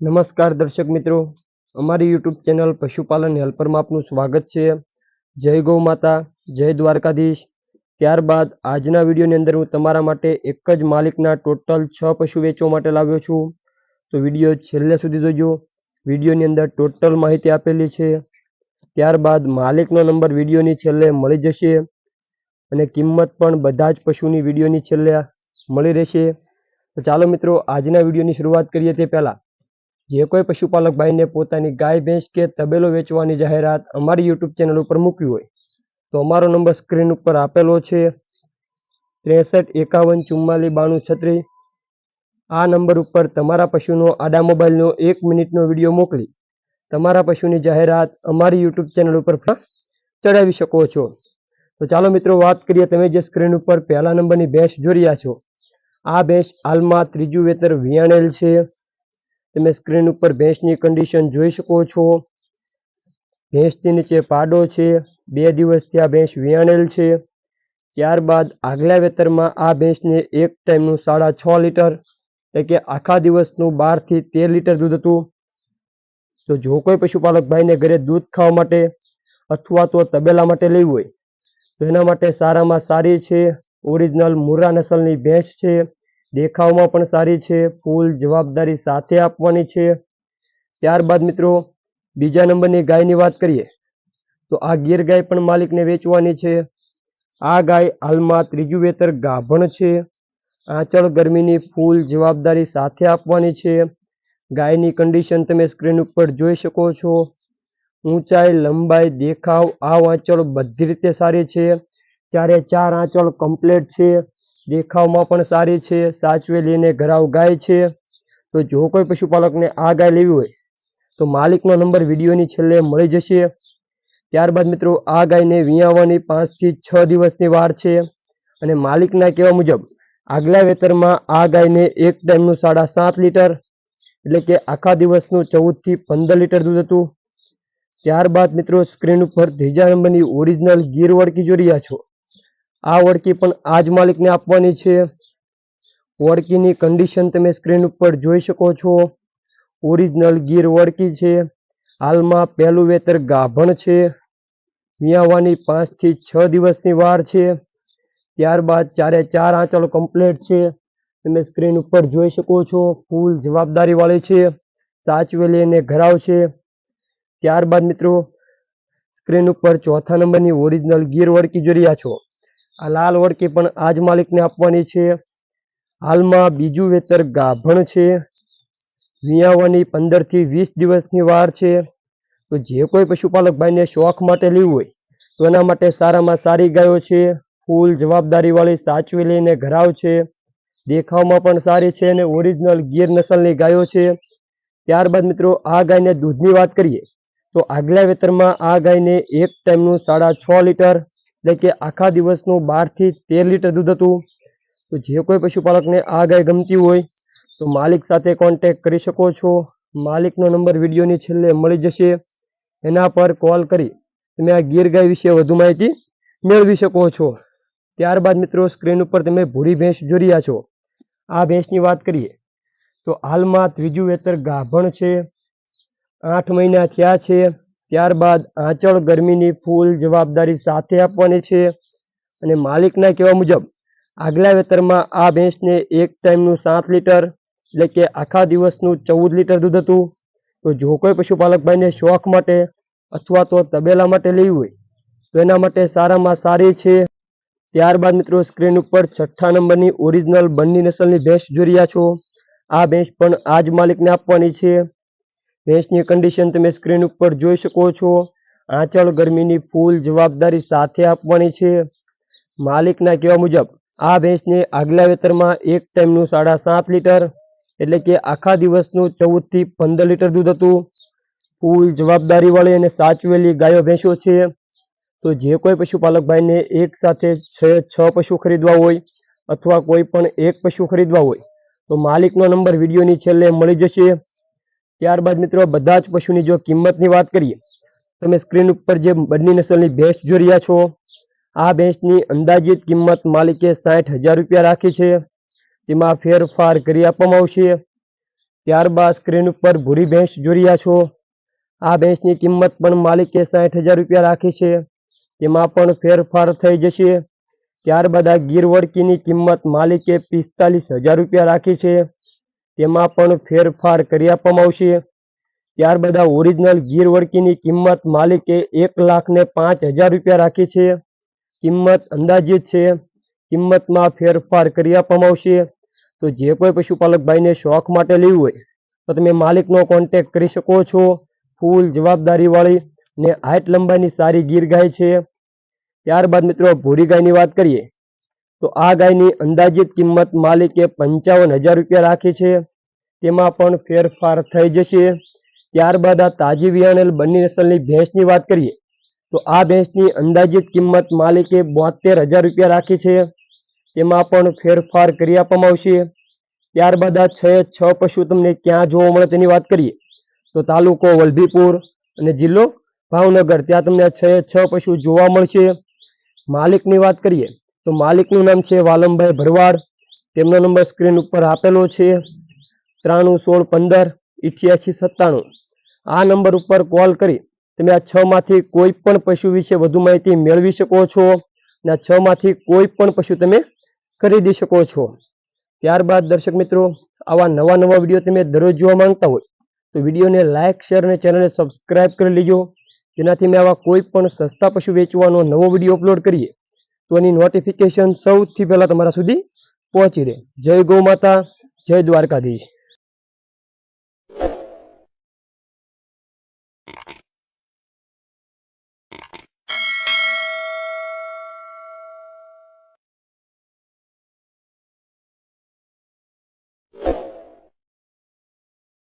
નમસ્કાર દર્શક મિત્રો. અમારી યુટ્યુબ ચેનલ પશુપાલન હેલ્પરમાં આપનું સ્વાગત છે. જય ગૌ માતા, જય દ્વારકાધીશ. ત્યારબાદ આજના વિડીયોની અંદર હું તમારા માટે એક જ માલિકના ટોટલ છ પશુ વેચવા માટે લાવ્યો છું. તો વીડિયો છેલ્લે સુધી જોજો. વિડીયોની અંદર ટોટલ માહિતી આપેલી છે. ત્યારબાદ માલિકનો નંબર વિડીયોની છેલ્લે મળી જશે અને કિંમત પણ બધા જ પશુની વિડીયોની છેલ્લે મળી રહેશે. તો ચાલો મિત્રો, આજના વિડીયોની શરૂઆત કરીએ તે પહેલાં. જે કોઈ પશુપાલક ભાઈને પોતાની ગાય, ભેંસ કે તબેલો વેચવાની જાહેરાત અમારી યુટ્યુબ ચેનલ ઉપર મૂકવી હોય, તો અમારો નંબર સ્ક્રીન ઉપર આપેલો છે. ત્રેસઠ, એકાવન, ચુમ્માલીસ, બાણું, છત્રીસ. આ નંબર ઉપર તમારા પશુનો આડા મોબાઈલનો એક મિનિટનો વીડિયો મોકલી તમારા પશુની જાહેરાત અમારી યુટ્યુબ ચેનલ ઉપર ચડાવી શકો છો. તો ચાલો મિત્રો, વાત કરીએ તમે જે સ્ક્રીન ઉપર પહેલા નંબરની ભેંસ જોઈ રહ્યા છો. આ ભેંસ હાલમાં ત્રીજું વેતર વિયાણેલ છે. તમે સ્ક્રીન ઉપર ભેંસની કન્ડિશન જોઈ શકો છો. ભેંસની નીચે પાડો છે. બે દિવસથી આ ભેંસ વિયાણેલ છે. ત્યારબાદ આગલા વેતરમાં આ ભેંસને એક ટાઈમનું સાડા છ લીટર એટલે કે આખા દિવસનું બારથી તેર લીટર દૂધ હતું. તો જો કોઈ પશુપાલક ભાઈને ઘરે દૂધ ખાવા માટે અથવા તો તબેલા માટે લેવું હોય, તો એના માટે સારામાં સારી છે. ઓરિજિનલ મુરા નસલની ભેંસ છે. દેખાવમાં પણ સારી છે, ફૂલ જવાબદારી સાથે આપવાની છે. ત્યારબાદ મિત્રો, બીજા નંબરની ગાયની વાત કરીએ, તો આ ગીર ગાય પણ માલિકને વેચવાની છે. આ ગાય હાલમાં ત્રીજું વેતર ગાભણ છે. આંચળ ગરમીની ફૂલ જવાબદારી સાથે આપવાની છે. ગાયની કન્ડિશન તમે સ્ક્રીન ઉપર જોઈ શકો છો. ઊંચાઈ, લંબાઈ, દેખાવ, આ આંચળ બધી રીતે સારી છે. ચારે ચાર આંચળ કમ્પ્લીટ છે. દેખાવમાં પણ સારી છે, સાચવે લઈને ઘરાવ ગાય છે. તો જો કોઈ પશુપાલકને આ ગાય લેવી હોય, તો માલિકનો નંબર વિડીયોની છેલ્લે મળી જશે. ત્યારબાદ મિત્રો, આ ગાયને વિયાવવાની પાંચથી છ દિવસની વાર છે અને માલિકના કહેવા મુજબ, આગલા વેતરમાં આ ગાયને એક ટાઈમનું સાડા સાત લીટર, એટલે કે આખા દિવસનું ચૌદથી પંદર લીટર દૂધ હતું. ત્યારબાદ મિત્રો, સ્ક્રીન ઉપર ત્રીજા નંબરની ઓરિજિનલ ગીર વળકી જોઈ રહ્યા છો. આ વળકી પણ આ જ માલિકને આપવાની છે. વળકીની કન્ડિશન તમે સ્ક્રીન ઉપર જોઈ શકો છો. ઓરિજિનલ ગીર વળકી છે. હાલમાં પહેલું વેતર ગાભણ છે. મિયાવાની પાંચથી છ દિવસની વાર છે. ત્યારબાદ ચારે ચાર આંચળ કમ્પ્લીટ છે. તમે સ્ક્રીન ઉપર જોઈ શકો છો. ફૂલ જવાબદારીવાળી છે. સાચવેલી અને ઘરાવ છે. ત્યારબાદ મિત્રો સ્ક્રીન ઉપર ચોથા નંબરની ઓરિજિનલ ગીર વળકી જોઈ રહ્યા છો. આ લાલ વળકી પણ આ જ માલિકને આપવાની છે. હાલમાં બીજું વેતર ગાભણ છે. વિયાવાની પંદરથી વીસ દિવસની વાર છે. તો જે કોઈ પશુપાલક ભાઈને શોખ માટે લેવું હોય, તો એના માટે સારામાં સારી ગાયો છે. ફૂલ જવાબદારીવાળી સાચવી લઈને ઘરાવ છે. દેખાવમાં પણ સારી છે અને ઓરિજિનલ ગીર નસલની ગાયો છે. ત્યારબાદ મિત્રો, આ ગાયને દૂધની વાત કરીએ, તો આગલા વેતરમાં આ ગાયને એક ટાઈમનું સાડા છ લીટર એટલે કે આખા દિવસનું બારથી તેર લીટર દૂધ હતું. તો જે કોઈ પશુપાલકને આ ગાય ગમતી હોય, તો માલિક સાથે કોન્ટેક કરી શકો છો. માલિકનો નંબર વિડીયોની છેલ્લે મળી જશે. એના પર કોલ કરી તમે આ ગીર ગાય વિશે વધુ માહિતી મેળવી શકો છો. ત્યારબાદ મિત્રો સ્ક્રીન ઉપર તમે ભૂરી ભેંસ જોઈ રહ્યા છો. આ ભેંસની વાત કરીએ, તો હાલમાં ત્રીજું વેતર ગાભણ છે. આઠ મહિના થયા છે. ત્યારબાદ આંચળ ગરમીની ફૂલ જવાબદારી સાથે આપવાની છે અને માલિકના કહેવા મુજબ, આગલા વેતરમાં આ ભેંસને એક ટાઈમનું સાત લીટર એટલે કે આખા દિવસનું ચૌદ લીટર દૂધ હતું. તો જો કોઈ પશુપાલકભાઈને શોખ માટે અથવા તો તબેલા માટે લેવી હોય, તો એના માટે સારામાં સારી છે. ત્યારબાદ મિત્રો, સ્ક્રીન ઉપર છઠ્ઠા નંબરની ઓરિજિનલ બંની નસલની ભેંસ જોઈ રહ્યા છો. આ ભેંસ પણ આ જ માલિકને આપવાની છે. ભેંસની કન્ડિશન તમે સ્ક્રીન ઉપર જોઈ શકો છો. આંચળ ગરમીની ફૂલ જવાબદારી સાથે આપવાની છે. માલિકના કહેવા મુજબ, આ ભેંસને આગલા વેતરમાં એક ટાઈમનું સાડા સાત લીટર એટલે કે આખા દિવસનું ચૌદથી પંદર લીટર દૂધ હતું. ફૂલ જવાબદારીવાળી અને સાચવેલી ગાયો ભેંસો છે. તો જે કોઈ પશુપાલક ભાઈને એક સાથે છ છ પશુ ખરીદવા હોય અથવા કોઈ પણ એક પશુ ખરીદવા હોય, તો માલિકનો નંબર વિડીયોની છેલ્લે મળી જશે. ત્યારબાદ મિત્રો બધા જ પશુની જો કિંમતની વાત કરીએ, તમે સ્ક્રીન ઉપર જે બંને નસલની ભેંસ જોઈ રહ્યા છો, આ ભેંસની અંદાજિત કિંમત માલિકે સાઠ હજાર રૂપિયા રાખી છે. તેમાં ફેરફાર કરી આપવામાં આવશે. ત્યારબાદ સ્ક્રીન ઉપર ભૂરી ભેંસ જોઈ રહ્યા છો. આ ભેંસની કિંમત પણ માલિકે સાઠ હજાર રૂપિયા રાખી છે. તેમાં પણ ફેરફાર થઈ જશે. ત્યારબાદ આ ગીર વળકીની કિંમત માલિકે પિસ્તાલીસ હજાર રૂપિયા રાખી છે. તેમાં પણ ફેરફાર કરી આપવામાં આવશે. ત્યારબાદ આ ઓરિજિનલ ગીર વળકીની કિંમત માલિકે એક લાખ ને પાંચ હજાર રૂપિયા રાખી છે. કિંમત અંદાજિત છે. કિંમતમાં ફેરફાર કરી આપવામાં આવશે. તો જે કોઈ પશુપાલક ભાઈને શોખ માટે લેવું હોય, તો તમે માલિકનો કોન્ટેક્ટ કરી શકો છો. ફૂલ જવાબદારીવાળી ને હાઈટ લંબાઈની સારી ગીર ગાય છે. ત્યારબાદ મિત્રો ભૂરી ગાયની વાત કરીએ. તો આ ગાયની અંદાજિત કિંમત માલિકે પંચાવન હજાર રૂપિયા રાખી છે. તેમાં પણ ફેરફાર થઈ જશે. ત્યારબાદ આ તાજી વિયાણેલ બંને નસલની ભેંસની વાત કરીએ, તો આ ભેંસની અંદાજિત કિંમત માલિકે બોતેર હજાર રૂપિયા રાખી છે. તેમાં પણ ફેરફાર કરી આપવામાં આવશે. ત્યારબાદ આ છ છ પશુ તમને ક્યાં જોવા મળે તેની વાત કરીએ, તો તાલુકો વલભીપુર અને જિલ્લો ભાવનગર, ત્યાં તમને છ છ પશુ જોવા મળશે. માલિકની વાત કરીએ તો માલિકનું નામ છે વાલમભાઈ ભરવાડ. તેમનો નંબર સ્ક્રીન ઉપર આપેલો છે. ત્રાણું, સોળ, પંદર, ઇઠ્યાસી, સત્તાણું. આ નંબર ઉપર કોલ કરી તમે આ છમાંથી માંથી કોઈ પણ પશુ વિશે વધુ માહિતી મેળવી શકો છો અને આ છમાંથી કોઈ પણ પશુ તમે ખરીદી શકો છો. ત્યારબાદ દર્શક મિત્રો, આવા નવા નવા વીડિયો તમે દરરોજ જોવા માંગતા હોય તો વિડીયોને લાઇક શેર અને ચેનલને સબસ્ક્રાઇબ કરી લેજો. જેનાથી મેં આવા કોઈ પણ સસ્તા પશુ વેચવાનો નવો વીડિયો અપલોડ કરીએ. તો એની નોટિફિકેશન સૌથી પહેલાં તમારા સુધી પહોંચી રહે. જય ગૌ માતા જય દ્વારકાધીશ.